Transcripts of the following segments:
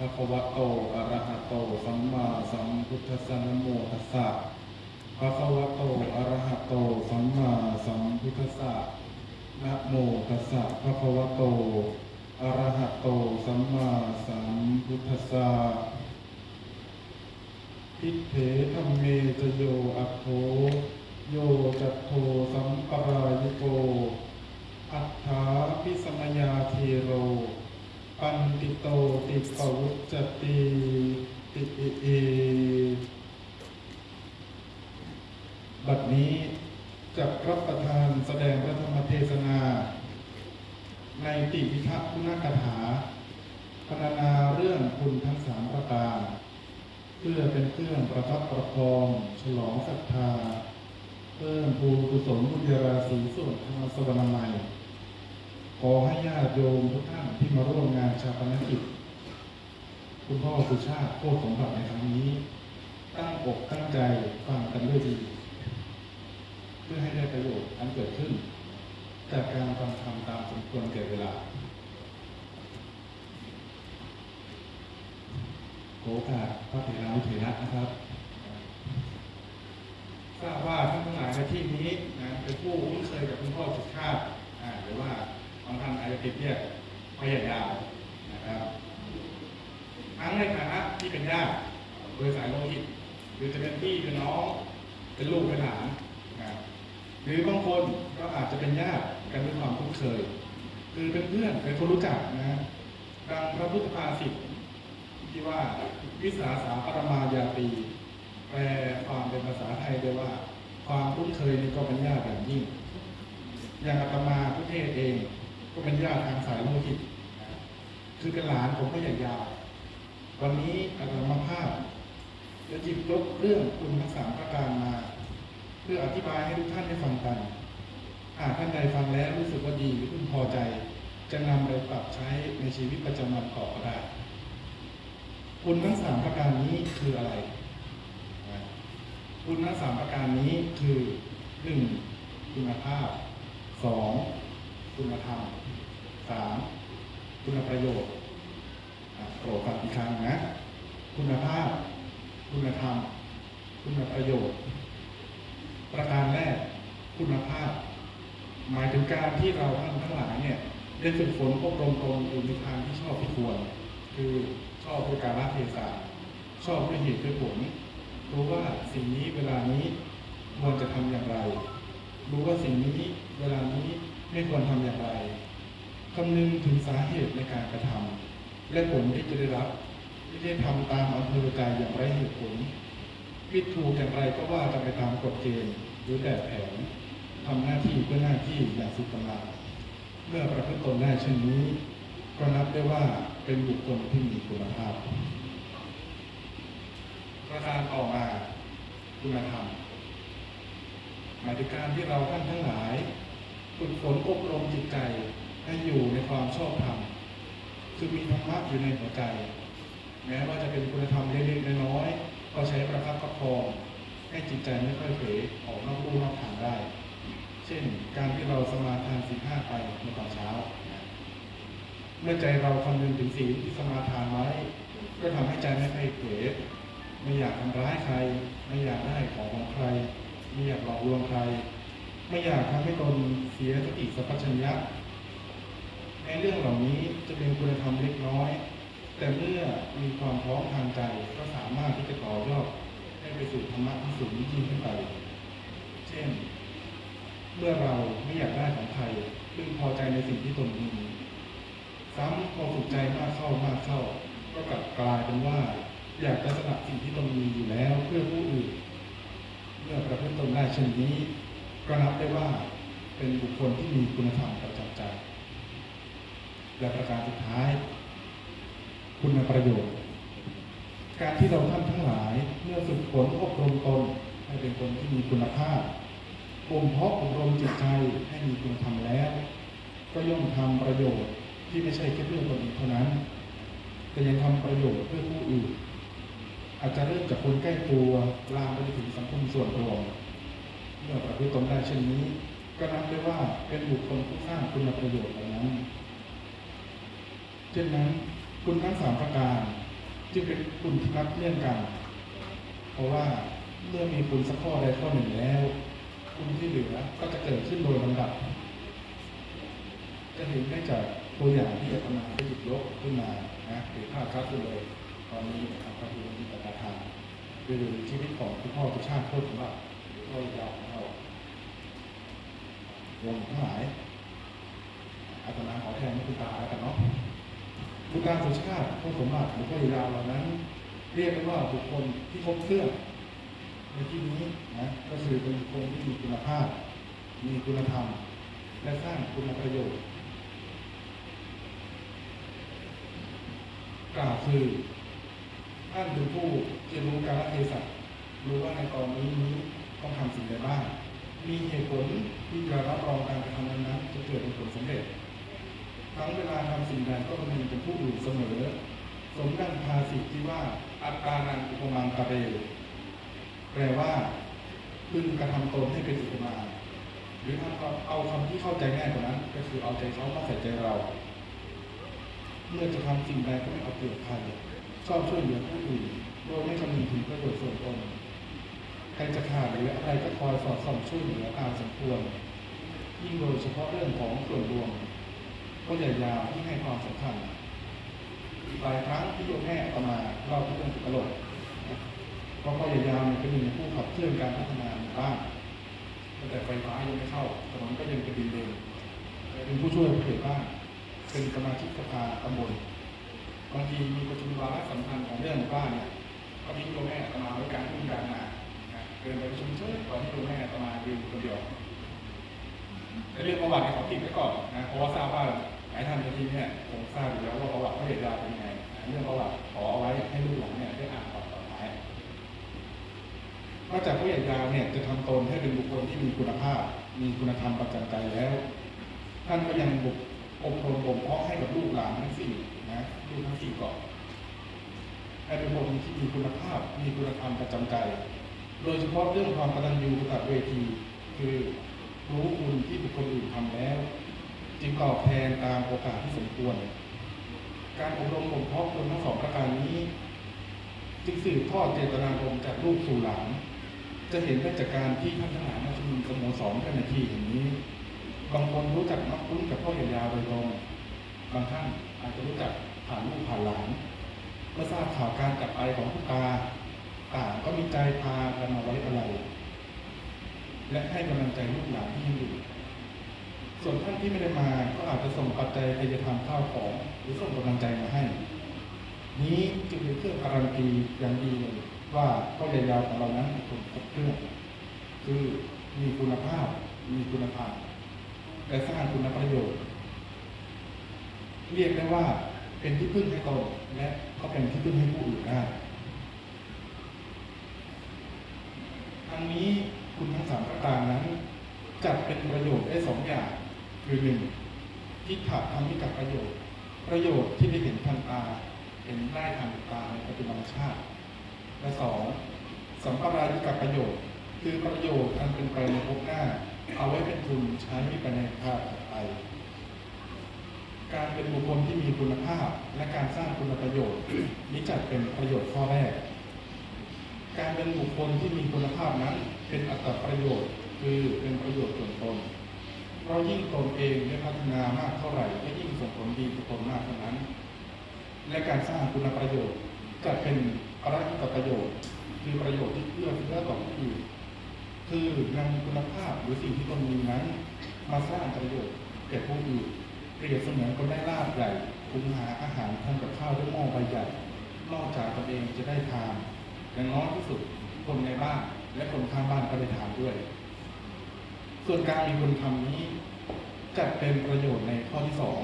ภะคะวะโต อะระหะโต สัมมาสัมพุทธัสสะนะโมตัสสะภะคะวะโต อะระหะโต สัมมาสัมพุทธัสสะนะโมตัสสะภะคะวะโต อะระหะโต สัมมาสัมพุทธัสสะทิเถธัมเมจโยอัคโถโยจัตโทสัมปรายโก อัฏฐาพิสมยาเทโร ปันติโตติปวุจติติอิเอบัดนี้จับรับประทานแสดงพระธรรมเทศนา ในติวิทัคุณกถาพรรณนาเรื่องคุณทั้งสามประการเพื่อเป็นเครื่องประทับประคอง ฉลองศรัทธา เพิ่มภูมิกุศลบุญราศีส่วนธรรมสวรรณใหม่ ขอให้ญาติโยมทุกท่านที่มาร่วมงานชาปนกิจคุณพ่อสุณชาติโคตรสมบัติในครั้งนี้ ตั้งอกตั้งใจฟังกันด้วยดี เพื่อให้ได้ประโยชน์อันเกิดขึ้น จากการฟังธรรมตามสมควรแก่เวลาโอกาสพระเถรานุเถระนะครับทราบว่าท่านทั้งหลายในที่นี้นะเป็นผู้คุ้นเคยกับคุณพ่อสุชาติหรือว่า บางท่านอาจจะติดเรียกพยายาวนะครับ ทั้งในฐานะที่เป็นญาติโดยสายโลหิตหรือจะเป็นพี่เป็นน้องเป็นลูกเป็นหลานนะครับหรือบางคนก็อาจจะเป็นญาติกันด้วยความคุ้นเคย คือเป็นเพื่อนเป็นคนรู้จักนะดังพระพุทธภาษิตที่ว่าวิสาสาปรมายาตีแปลความเป็นภาษาไทยได้ว่า ความคุ้นเคยนี่ก็เป็นญาติอย่างยิ่ง อย่างอาตมาพุทเทศเอง ก็เป็นญาติทางสายโลหิตคือเป็นหลานของพ่อใหญ่ยาว วันนี้อาตมาภาพจะหยิบยกเรื่องคุณทั้งสามประการมา เพื่ออธิบายให้ทุกท่านได้ฟังกันหากท่านใดฟังแล้วรู้สึกว่าดีหรือพึงพอใจ จะนำไปปรับใช้ในชีวิตประจำวันต่อก็ได้คุณทั้งสามประการนี้คืออะไรคุณทั้งสามประการนี้คือหนึ่งคุณภาพสอง คุณธรรมสามคุณประโยชน์โปรดฟังอีกครั้งนะ คุณภาพ คุณธรรม คุณประโยชน์ ประการแรก คุณภาพ หมายถึงการที่เราท่านทั้งหลายเนี่ยได้ฝึกฝนอบรมตนอยู่ในทางที่ชอบที่ควร คือชอบด้วยการละเทศะชอบด้วยเหตุด้วยผลรู้ว่าสิ่งนี้เวลานี้ควรจะทำอย่างไร รู้ว่าสิ่งนี้เวลานี้ ไม่ควรทำอย่างไรคำนึงถึงสาเหตุในการกระทำและผลที่จะได้รับไม่ได้ทำตามอำเภอใจอย่างไรเหตุผลผิดถูกอย่างไรก็ว่ากันไปตามกฎเกณฑ์หรือแบบแผนทำหน้าที่เพื่อหน้าที่อย่างสุดกำลังเมื่อประพฤติตนได้เช่นนี้ ก็นับได้ว่าเป็นบุคคลที่มีคุณภาพ ประการต่อมาคุณธรรมหมายถึงการที่เราท่านทั้งหลาย ฝนอบรมจิตใจให้อยู่ในความชอบธรรม คือมีธรรมะอยู่ในหัวใจ แม้ว่าจะเป็นคุณธรรมเล็กๆน้อยๆก็ใช้ประคับประคองให้จิตใจไม่ค่อยเผลอออกนอกลู่นอกทางได้ เช่น การที่เราสมาทานสิบห้าไปในตอนเช้านะเมื่อใจเราคำนึงถึงสิ่งที่สมาทานไว้ ก็ทำให้ใจไม่ค่อยเผลอไม่อยากทำร้ายใคร ไม่อยากได้ของของใคร ไม่อยากหลอกลวงใคร ไม่อยากทำให้ตนเสียสติสัพพัญญะในเรื่องเหล่านี้จะเป็นคุณธรรมเล็กน้อย แต่เมื่อมีความพร้อมทางใจก็สามารถที่จะต่อยอดให้ไปสู่ธรรมะที่สูงยิ่งขึ้นไป เช่น เมื่อเราไม่อยากได้ของใครพึงพอใจในสิ่งที่ตนมีซ้ำพอถูกใจมากเข้ามากเข้า ก็กลับกลายเป็นว่า อยากจะสนับสิ่งที่ตนมีอยู่แล้วเพื่อผู้อื่น เมื่อประพฤติตนได้เช่นนี้ ก็นับได้ว่าเป็นบุคคลที่มีคุณธรรมประจำใจ และประการสุดท้าย คุณประโยชน์ การที่เราท่านทั้งหลายเมื่อฝึกฝนอบรมตนให้เป็นคนที่มีคุณภาพบ่มเพาะอบรมจิตใจให้มีคุณธรรมแล้ว ก็ย่อมทำประโยชน์ที่ไม่ใช่แค่เพื่อตนเองเท่านั้น แต่ยังทำประโยชน์เพื่อผู้อื่น อาจจะเริ่มจากคนใกล้ตัวลามไปถึงสังคมส่วนรวม เมื่อประพฤติตนได้เช่นนี้ ก็นับได้ว่าเป็นบุคคลผู้สร้างคุณประโยชน์เหล่านั้นเช่นนั้นคุณทั้งสามประการจึงเป็นคุณที่นับเนื่องกัน เพราะว่าเมื่อมีคุณสักข้อใดข้อหนึ่งแล้ว คุณที่เหลือก็จะเกิดขึ้นโดยลำดับ จะเห็นได้จากตัวอย่างที่อาตมาได้หยิบยกขึ้นมานะหรือภาพชัดเลยตอนนี้นะครับพระพุทธจิตตาทานคือชีวิตของคุณพ่อทุกชาติโคตรสมบัติ ก็ยองเราวงทั้งหลายอาตมาขอแทนคุณตาแล้วกันเนาะคุณตาสุชาติโคตรสมบัติหรือพ่อยาเหล่านั้น เรียกได้ว่าบุคคลที่ครบเครื่องในที่นี้นะก็คือเป็นบุคคลที่มีคุณภาพ มีคุณธรรม และสร้างคุณประโยชน์กล่าวคือท่านเป็นผู้จะรู้การเทศะรู้ว่าในตอนนี้นี้ ต้องทำสิ่งใดบ้าง มีเหตุผลที่จะรับรองการกระทำนั้นจะเกิดเป็นผลสำเร็จ ทั้งเวลาทำสิ่งใดก็ต้องมีเป็นผู้อื่นเสมอ สมดังภาษิตที่ว่าอัตตานังอุปมังกะเรแปลว่าพึงกระทำตนให้เป็นอุปมา หรือถ้าเอาคำที่เข้าใจง่ายกว่านั้น ก็คือเอาใจเขามาใส่ใจเรา เมื่อจะทำสิ่งใดก็ไม่เอาเปรียบใครชอบช่วยเหลือผู้อื่นโดยไม่คำนึงถึงประโยชน์ส่วนตน ใครจะขาดหรืออะไรก็คอยสอดส่องช่วยเหลือตามสมควร ยิ่งโดยเฉพาะเรื่องของส่วนรวม ก็อย่ายาวที่ให้ความสำคัญหลายครั้งที่โยมแม่เอามาเล่าเรื่องตลกเพราะพ่อใหญ่ยาวเนี่ยเป็นหนึ่งในผู้ขับเคลื่อนการพัฒนาหมู่บ้านแต่ไฟฟ้ายังไม่เข้าถนนก็ยังเป็นดินเลนเป็นผู้ช่วยผู้ใหญ่บ้านเป็นสมาชิกสภาตำบลบางทีมีประชุมวาระสำคัญของเรื่องหมู่บ้านเนี่ยก็ทิ้งโยมแม่เอามาไว้การทุ่งกลางาน เดินไปชุมเชิญก่อนที่โยมแม่เอามายืนคนเดียวในเรื่องประวัติเนี่ยขอติดไว้ก่อนนะเพราะว่าทราบว่าหลายท่านในที่เนี่ยคงทราบอยู่แล้วว่าประวัติพระเดชยาวเป็นยังไงเรื่องประวัติขอเอาไว้ให้ลูกหลานเนี่ยได้อ่านต่อต่อไปนอกจากพระเดชยาวเนี่ยจะทำตนให้เป็นบุคคลที่มีคุณภาพ มีคุณธรรมประจำใจแล้ว ท่านก็ยังบุกอบรมบ่มเพาะให้กับลูกหลานทั้งสี่นะลูกทั้งสี่ก่อนให้เป็นคนที่มีคุณภาพ มีคุณธรรมประจำใจ โดยเฉพาะเรื่องความกตัญญูกตเวที คือรู้คุณที่บุคคลอื่นทำแล้ว จึงตอบแทนตามโอกาสที่สมควร การอบรมบ่มเพาะคนทั้งสองประการนี้ จึงสืบทอดเจตนารมณ์จากลูกสู่หลาน จะเห็นได้จากการที่ท่านทั้งหลายมาชุมนุมสโมสรกันในที่แห่งนี้ บางคนรู้จักนักคุ้นกับพ่อใหญ่ยาวโดยตรงบางท่านอาจจะรู้จักผ่านลูกผ่านหลานเมื่อทราบข่าวการกลับไปของผู้ตา ต่างก็มีใจพากันมาไว้อะไร และให้กำลังใจลูกหลานที่ยังอยู่ ส่วนท่านที่ไม่ได้มาก็อาจจะส่งปัจจัยทายธรรมข้าวของหรือส่งกำลังใจมาให้ นี้จึงเป็นเครื่องการันตีอย่างดีเลยว่าพ่อใหญ่ยาวของเรานั้นเป็นคนเครื่อง คือมีคุณภาพ มีคุณภาพและสร้างคุณประโยชน์ เรียกได้ว่าเป็นที่พึ่งให้ตนและก็เป็นที่พึ่งให้ผู้อื่นได้ ทั้งนี้คุณทั้งสามประการนั้นจัดเป็นประโยชน์ได้สองอย่างคือหนึ่งทิฏฐะทำให้กับประโยชน์ ประโยชน์ที่ได้เห็นทันตาเห็นได้ทันตาในปัจจุบันชาติ และสองสัมปรายิกับประโยชน์ คือประโยชน์อันเป็นไปในภพหน้า เอาไว้เป็นทุนใช้ไปในภาคต่อไปการเป็นบุคคลที่มีคุณภาพ และการสร้างคุณประโยชน์นี้จัดเป็นประโยชน์ข้อแรก การเป็นบุคคลที่มีคุณภาพนั้น เป็นอัตประโยชน์ คือเป็นประโยชน์ส่วนตนเรายิ่งตนเองได้พัฒนามากเท่าไหร่ก็ยิ่งส่งผลดีกับตนมากเท่านั้น และการสร้างคุณประโยชน์จะเป็นอรัตประโยชน์คือประโยชน์ที่เอื้อเฟื้อต่อผู้อื่นคือนำคุณภาพหรือสิ่งที่ตนมีนั้น มาสร้างประโยชน์แก่ผู้อื่นเปรียบเสมือนคนได้ลาบใหญ่คุ้มหาอาหารทำกับข้าวด้วยหม้อใบใหญ่นอกจากตนเองจะได้ทาน อย่างน้อยที่สุดคนในบ้าน และคนข้างบ้านก็ได้ทานด้วย ส่วนการมีคุณธรรมนี้จัดเป็นประโยชน์ในข้อที่สอง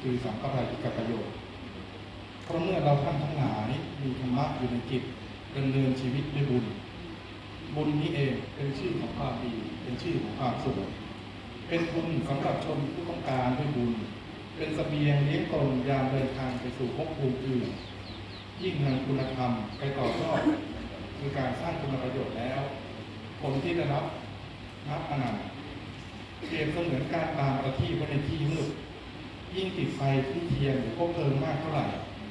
คือสังกัปรายกับประโยชน์ เพราะเมื่อเราท่านทั้งหลายมีธรรมะอยู่ในจิตดำเนินชีวิตด้วยบุญ บุญนี้เองเป็นชื่อของความดี เป็นชื่อของความสุขเป็นทุนสำหรับชนผู้ต้องการด้วยบุญ เป็นเสบียงเลี้ยงตนยามเดินทางไปสู่ภพภูมิอื่น ยิ่งนำคุณธรรมไปต่อยอด สร้างคุณประโยชน์แล้ว ผลที่ได้รับนับอนันต์เปรียบเสมือนการตามประทีปไว้ในที่มืดยิ่งติดไฟที่เทียนหรือพวกเพลิงมากเท่าไหร่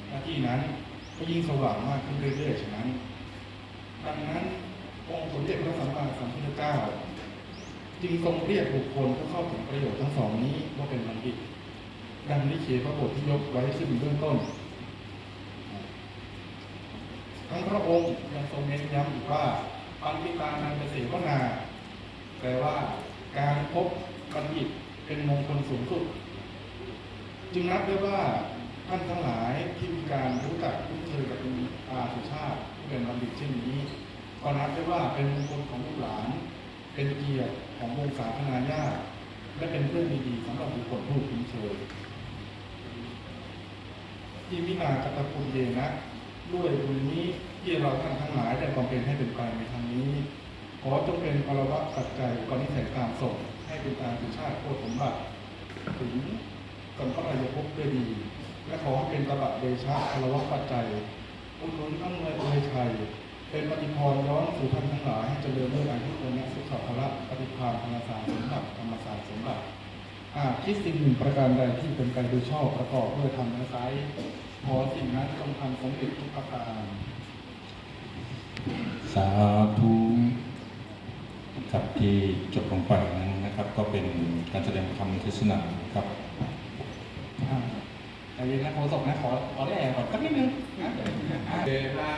หน้าที่นั้นก็ยิ่งสว่างมากขึ้นเรื่อยๆฉะนั้น ดังนั้นองค์สมเด็จพระสัมมาสัมพุทธเจ้าจึงทรงเรียกบุคคลผู้เข้าถึงประโยชน์ทั้งสองนี้ว่าเป็นบัณฑิต ดังที่เขียนพระบทที่ยกไว้ขึ้นเบื้องต้น ทั้งพระองค์ยังทรงเน้นย้ำอีกว่าปันติตานันเกษวนาแปลว่าการพบบัณฑิตเป็นมงคลสูงสุด จึงนับได้ว่าท่านทั้งหลายที่มีการรู้จักคุ้นเคยกับคุณอาสุชาติเป็นบัณฑิตเช่นนี้ก็นับได้ว่าเป็นมงคลของลูกหลาน เป็นเกียรติของวงศาคณาญาติและเป็นเรื่องดีๆสำหรับบุคคลผู้คุ้นเคยที่วินาจักรคุณเยนะ ด้วยบุญนี้ที่เราท่านทั้งหลายได้บำเพ็ญให้เป็นไปในทางนี้ ขอจงเป็นพลวัตปัจจัยก่อนที่แสงตามส่งให้เป็นตามสุชาติโคตรสมบัติถึงสัมภรายภพด้วยดี และขอให้เป็นตบะเดชะพลวัตปัจจัยอุดหนุนทั้งเมืองเอยชัย เป็นปฏิพรย้อนสู่ท่านทั้งหลายให้เจริญด้วยอายุวันสุขภละปฏิภาณธรรมศาสตร์สมบัติธรรมศาสตร์สมบัติหากคิดสิ่งหนึ่งประการใดที่เป็นไปโดยชอบประกอบด้วยธรรมและไซ ขอสิ่งนั้นจงทำสำเร็จทุกประการ สาธุครับที่จบลงไปนั้นนะครับ ก็เป็นการแสดงธรรมเทศนาครับอ่าใจเย็นนะโฆษกนะ ขอขอแร่ก่อนสักนิดนึงนะอ่าเดนา